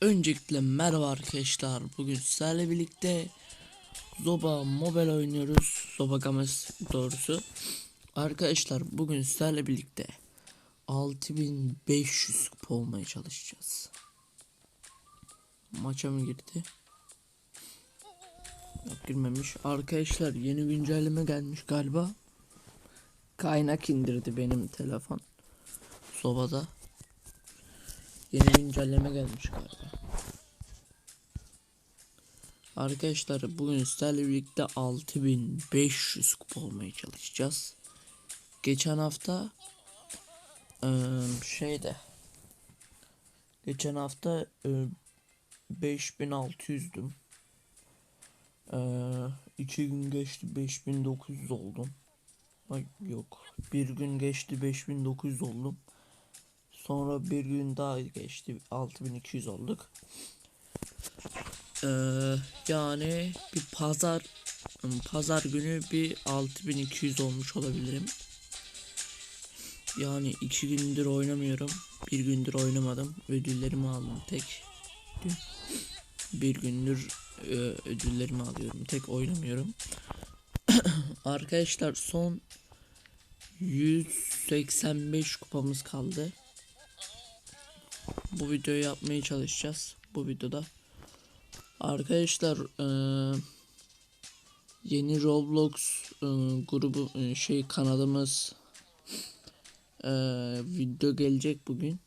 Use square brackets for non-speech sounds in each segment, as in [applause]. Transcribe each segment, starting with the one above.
Öncelikle merhaba arkadaşlar. Bugün sizlerle birlikte Zoba Mobile oynuyoruz. Zoba Games doğrusu. Arkadaşlar bugün sizlerle birlikte 6500 kupa olmaya çalışacağız. Maça mı girdi? Yok girmemiş. Arkadaşlar yeni güncelleme gelmiş galiba. Kaynak indirdi benim telefon. Sobada. Yeni güncelleme gelmiş galiba. Arkadaşlar bugün sizlerle birlikte 6500 kupa olmaya çalışacağız. Geçen hafta şeyde geçen hafta eee, 5600'düm. Eee iki gün geçti 5900 oldum. Yok. Bir gün geçti 5900 oldum. Sonra bir gün daha geçti 6200 olduk. Ee, yani bir pazar pazar günü bir 6200 olmuş olabilirim. Yani iki gündür oynamıyorum. Bir gündür oynamadım. Ödüllerimi aldım tek. Bir gündür e, ödüllerimi alıyorum. Tek oynamıyorum. [coughs] Arkadaşlar son 185 kupamız kaldı bu videoyu yapmaya çalışacağız bu videoda. Arkadaşlar eee, yeni Roblox eee, grubu eee, şey kanalımız eee, video gelecek bugün.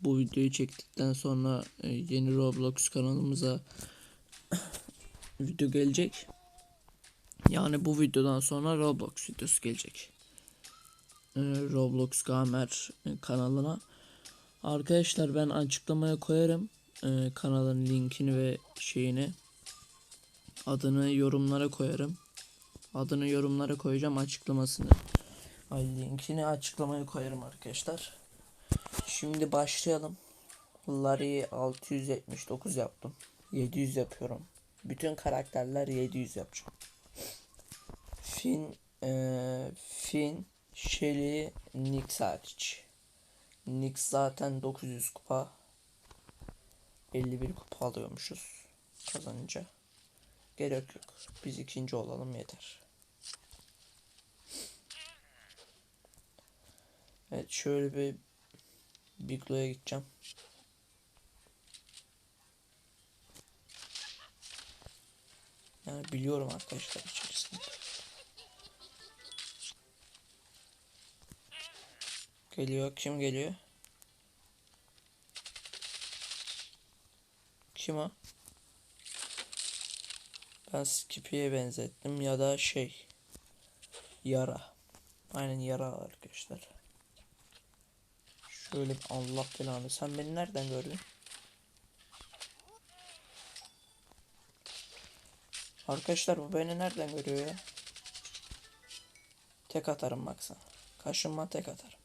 Bu videoyu çektikten sonra eee, yeni Roblox kanalımıza [coughs] video gelecek. Yani bu videodan sonra Roblox videosu gelecek. Eee, Roblox Gamer kanalına. Arkadaşlar ben açıklamaya koyarım ee, kanalın linkini ve şeyini adını yorumlara koyarım. Adını yorumlara koyacağım açıklamasını. Ay linkini açıklamaya koyarım arkadaşlar. Şimdi başlayalım. Larry'i 679 yaptım. 700 yapıyorum. Bütün karakterler 700 yapacağım. Finn, eee Finn, Shelly, Nix hariç. Nix zaten 900 kupa 51 kupa alıyormuşuz kazanınca. Gerek yok. Biz ikinci olalım yeter. Evet şöyle bir Biglo'ya gideceğim. Yani biliyorum arkadaşlar içerisinde. Geliyor. Kim geliyor? Kim o? Ben Skippy'ye benzettim ya da şey Yara. Aynen Yara arkadaşlar. Şöyle Allah belanı. Sen beni nereden gördün? Arkadaşlar bu beni nereden görüyor ya? Tek atarım baksana. Kaşınma tek atarım.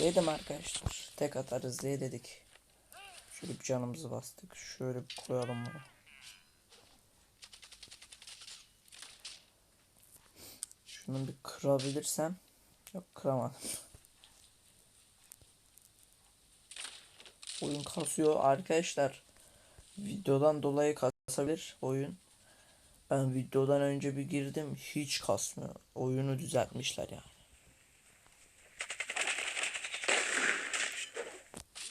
Yedim arkadaşlar. Tek atarız diye dedik. Şöyle bir canımızı bastık. Şöyle bir koyalım bunu. Şunu bir kırabilirsem. Yok kıramadım. Oyun kasıyor arkadaşlar. Videodan dolayı kasabilir oyun. Ben videodan önce bir girdim hiç kasmıyor. Oyunu düzeltmişler yani.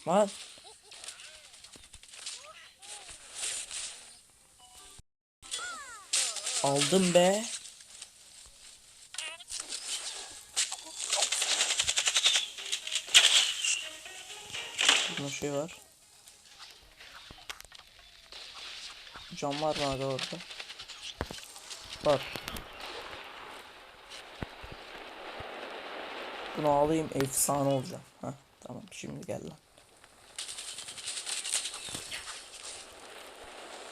Lan. Aldım be. Burada şey var. Cam var mı orada? Var. Bunu alayım efsane olacağım. Heh, tamam şimdi gel lan.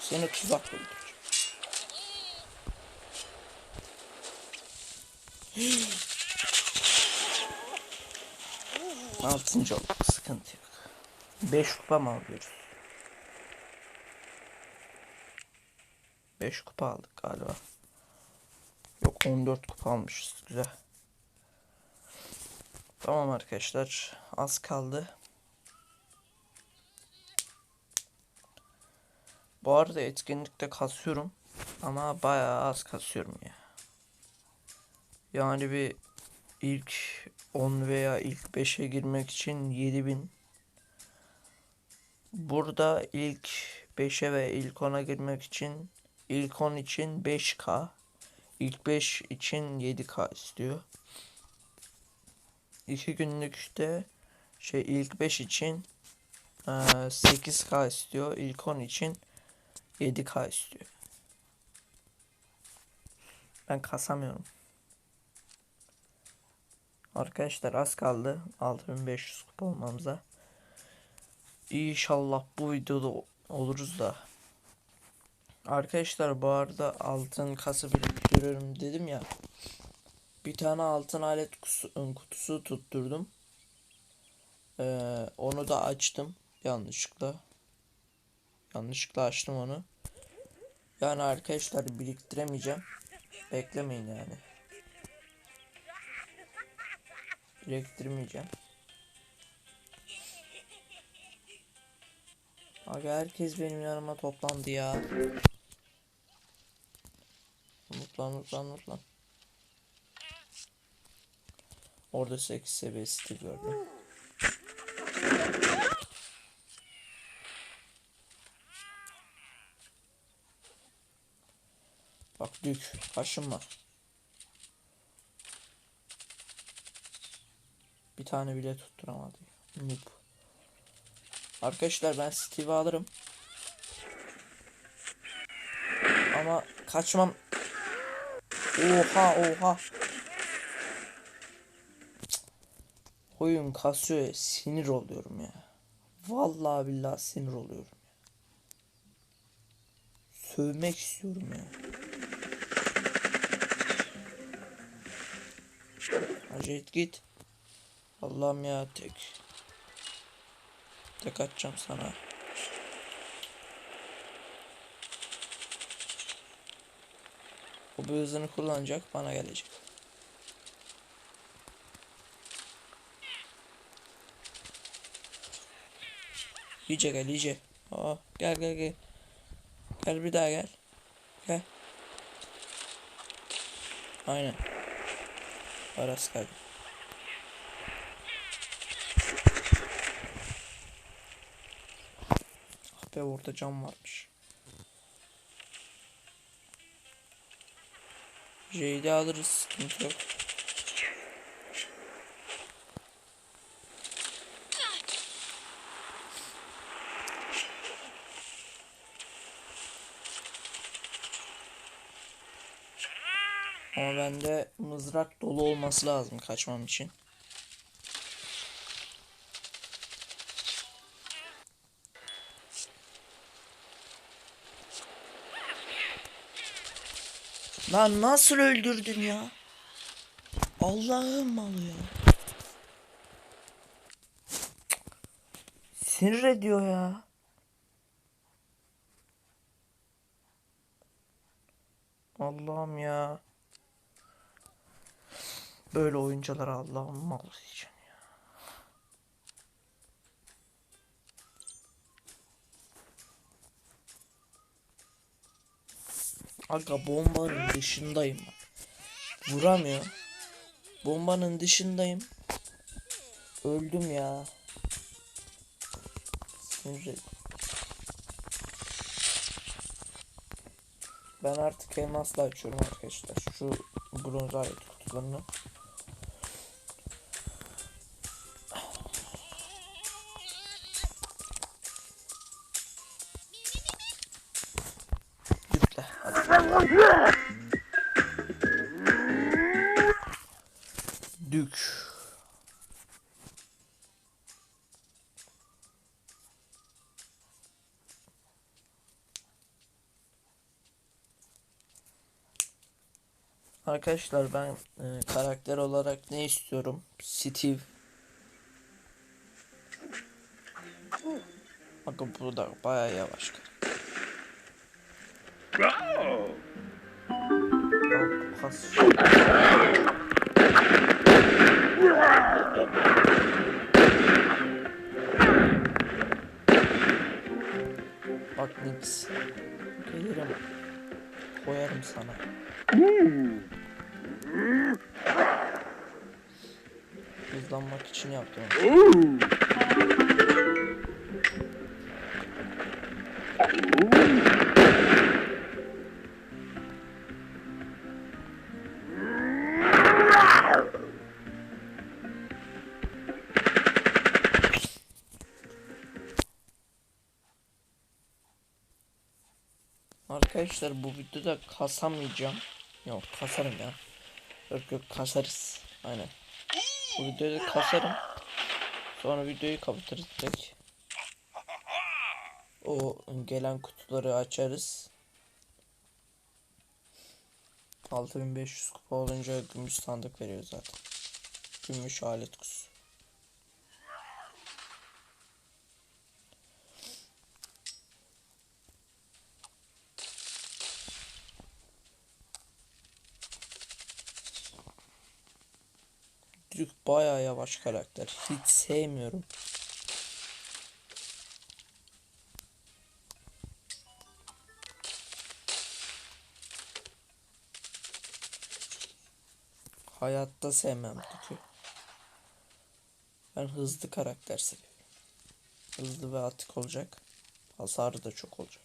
Seni tuzak öldüreceğim. Altıncı olduk. Sıkıntı yok. Beş kupa mı alıyoruz? Beş kupa aldık galiba. Yok 14 kupa almışız. Güzel. Tamam arkadaşlar. Az kaldı. Bu arada etkinlikte kasıyorum. Ama bayağı az kasıyorum ya. Yani bir ilk 10 veya ilk 5'e girmek için 7000 Burada ilk 5'e ve ilk 10'a girmek için ilk 10 için 5k ilk 5 için 7k istiyor. 2 günlükte şey ilk 5 için eee, 8k istiyor. İlk 10 için 7k istiyor. Ben kasamıyorum. Arkadaşlar az kaldı 6500 kupa olmamıza. İnşallah bu videoda oluruz da. Arkadaşlar bu arada altın kasa biriktiriyorum dedim ya. Bir tane altın alet kutusu, kutusu tutturdum. Ee, onu da açtım yanlışlıkla. Yanlışlıkla açtım onu. Yani arkadaşlar biriktiremeyeceğim. Beklemeyin yani. Biriktirmeyeceğim. Aga herkes benim yanıma toplandı ya. Mutlan mutlan mutlan. Orada 8 seviyesi gördüm. Bak dük kaşınma. Bir tane bile tutturamadı. Noob. Arkadaşlar ben Steve'i alırım. Ama kaçmam. Oha oha. Oyun kasıyor sinir oluyorum ya. Vallahi billahi sinir oluyorum. ya. Sövmek istiyorum ya. Acayip git. Allah'ım ya tek. Tek atacağım sana. O bir hızını kullanacak bana gelecek. İyice gel iyice. Aa, gel gel gel. Gel bir daha gel. Gel. Aynen. Aras gel. Ah be orada cam varmış. J'yi alırız sıkıntı yok. Ama bende mızrak dolu olması lazım kaçmam için. Lan nasıl öldürdün ya? Allah'ım malı ya. Sinir ediyor ya. Allah'ım ya. Böyle oyunculara Allah'ım mal diyeceğim ya. Aga bombanın dışındayım. Vuramıyor. Bombanın dışındayım. Öldüm ya. Ben artık elmasla açıyorum arkadaşlar. Şu bronz alet kutularını. Dük. Arkadaşlar ben e, karakter olarak ne istiyorum? Steve. Bakın bu da bayağı yavaş. Bak, Kas. Bak Nix. Gelirim. Koyarım sana. Hızlanmak için yaptım. Arkadaşlar bu videoda kasamayacağım. Yok kasarım ya. Yok yok kasarız. Aynen. Bu videoda kasarım. Sonra videoyu kapatırız direkt. O gelen kutuları açarız. 6500 kupa olunca gümüş sandık veriyor zaten. Gümüş alet kutusu. Duke bayağı yavaş karakter. Hiç sevmiyorum. Hayatta sevmem Duke'ü. Ben hızlı karakter seviyorum. Hızlı ve atık olacak. Hasarı da çok olacak.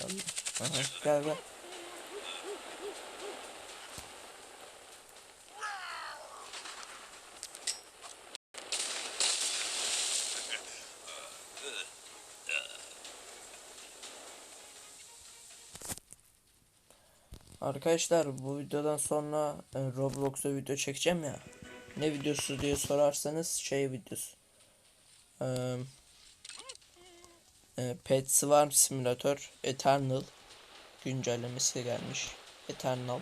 Geliyor. Aha, gel gel. Arkadaşlar bu videodan sonra e, Roblox'a video çekeceğim ya. Ne videosu diye sorarsanız şey videosu. Eee e, Pet Swarm Simulator Eternal güncellemesi gelmiş. Eternal.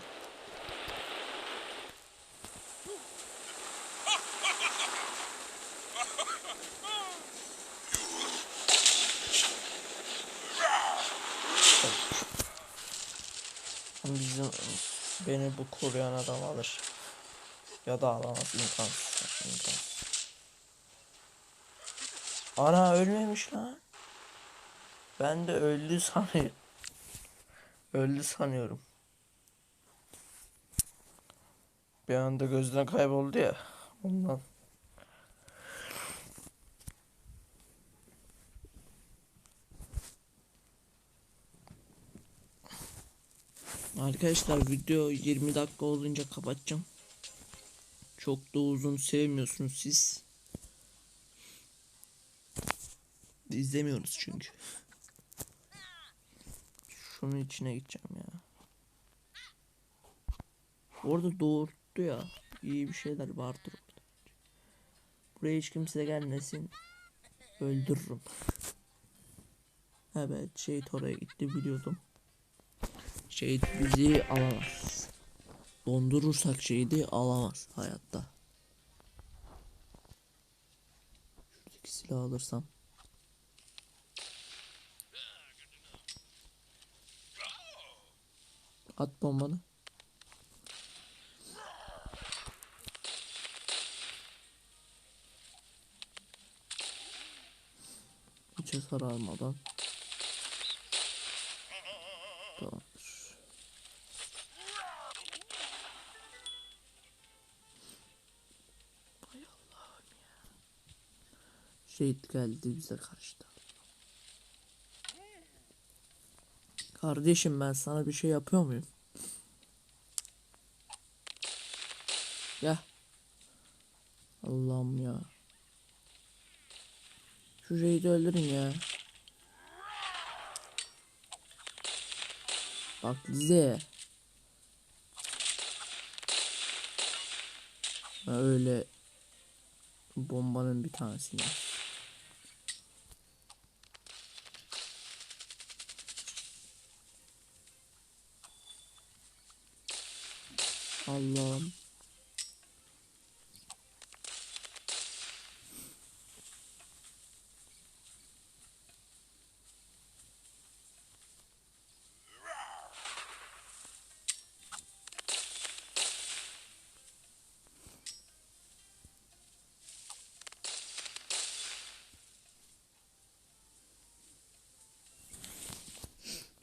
Bizim beni bu koruyan adam alır. Ya da alamaz imkansız. imkansız. Ana ölmemiş lan. Ben de öldü sanıyorum. Öldü sanıyorum. Bir anda gözden kayboldu ya. Ondan. Arkadaşlar video 20 dakika olunca kapatacağım. Çok da uzun sevmiyorsunuz siz. İzlemiyoruz çünkü. Şunun içine gideceğim ya. Orada doğurttu ya. İyi bir şeyler vardır orada. Buraya hiç kimse gelmesin. Öldürürüm. Evet şehit oraya gitti biliyordum. Şehit bizi alamaz. Dondurursak şehidi alamaz hayatta. Şuradaki silahı alırsam. At bombanı. Hiç hasar almadan. Şehit geldi bize karıştı. Kardeşim ben sana bir şey yapıyor muyum? Ya. Allah'ım ya. Şu şeyi öldürün ya. Bak bize. Öyle bombanın bir tanesini. Allah'ım.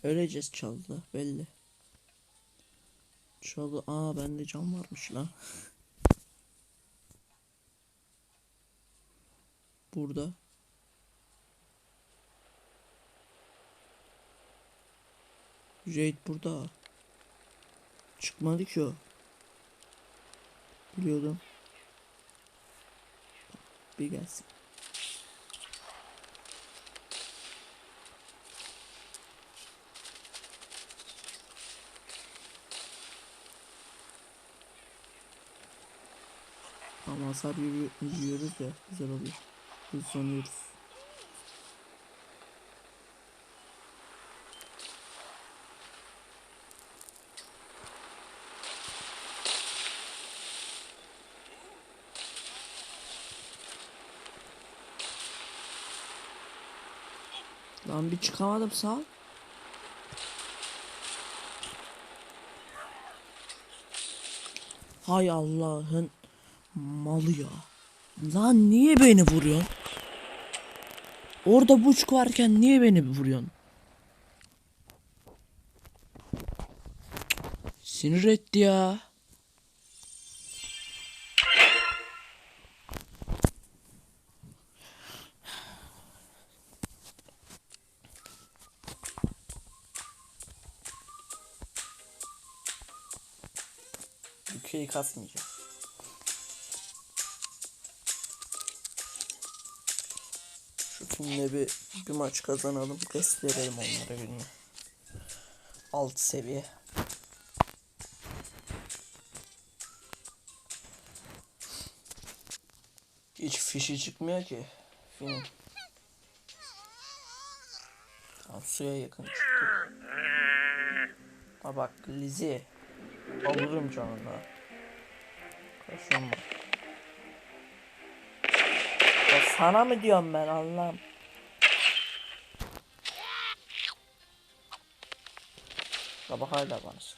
Öleceğiz çaldı belli. Çalı aa bende cam varmış lan. Burada. Jade burada. Çıkmadı ki o. Biliyordum. Bir gelsin. Ama hasar yürü- yiyoruz ya güzel oluyor. Hızlanıyoruz. Lan bir çıkamadım sağ. Hay Allah'ın malı ya. Lan niye beni vuruyorsun? Orada buçuk varken niye beni vuruyorsun? Sinir etti ya. Ülkeyi kasmayacağım. Filmle bir, bir maç kazanalım. Test verelim onlara gününü. Alt seviye. Hiç fişi çıkmıyor ki. Film. Tamam suya yakın çıktı. Ha bak Lizzie. Alırım canına. Kaşınma. Ya sana mı diyorum ben Allah'ım. Baba hala bana sık-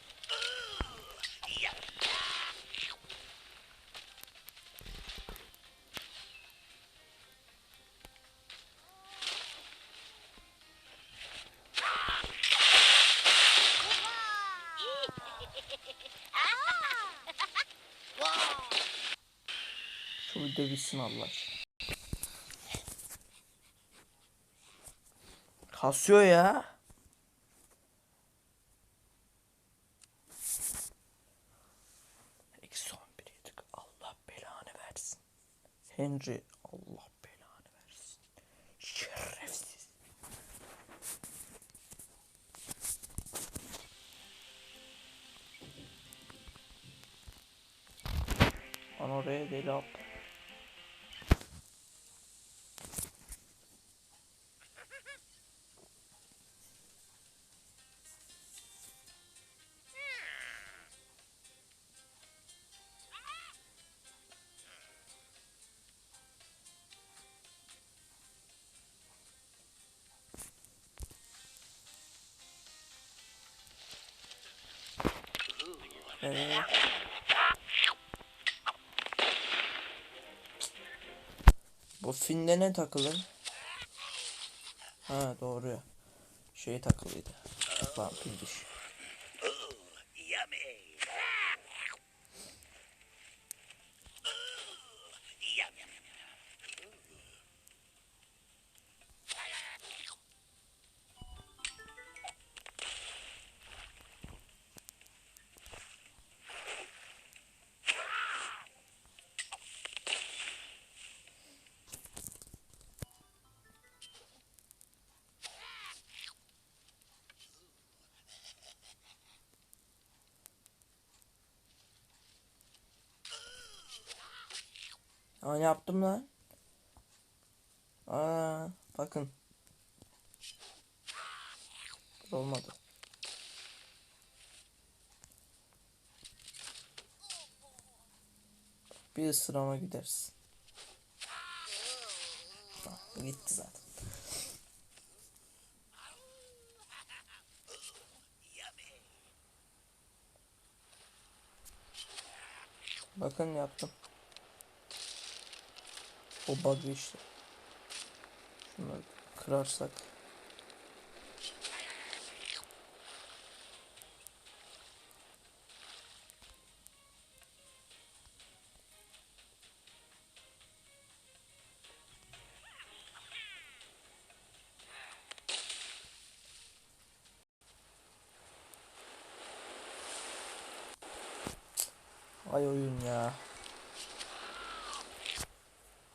Şu bir dövüşsün Allah. Kasıyor ya. Eksi 11 yedik. Allah belanı versin. Henry Allah belanı versin. Şerefsiz. Lan oraya deli attı. Bu finde ne takılır? Ha doğru. Şey takılıydı. Diş. Yummy. Aa ne yaptım lan? Aa bakın. Olmadı. Bir ısırama gidersin. Ha, gitti zaten. Bakın yaptım. O bug işte. Şunları kırarsak. Ay oyun ya.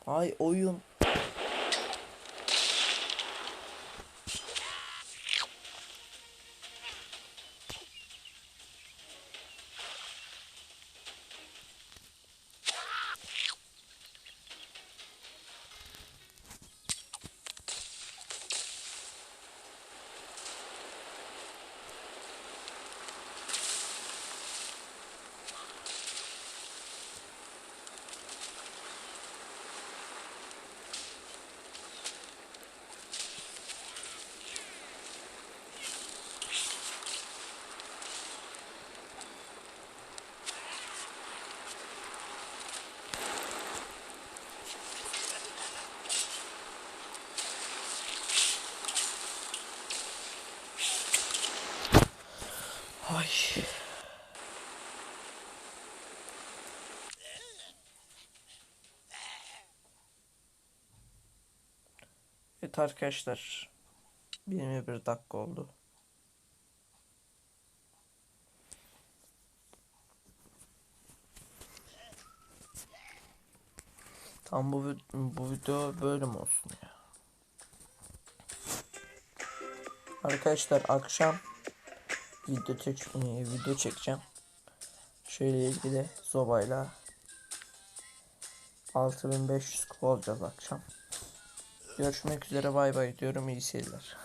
Ay oyun. Ay. Evet arkadaşlar. 21 dakika oldu. Tam bu bu video böyle mi olsun ya? Arkadaşlar akşam video çek e, video çekeceğim. Şöyle ilgili sobayla 6500 kupa olacağız akşam. Görüşmek üzere bay bay diyorum iyi seyirler.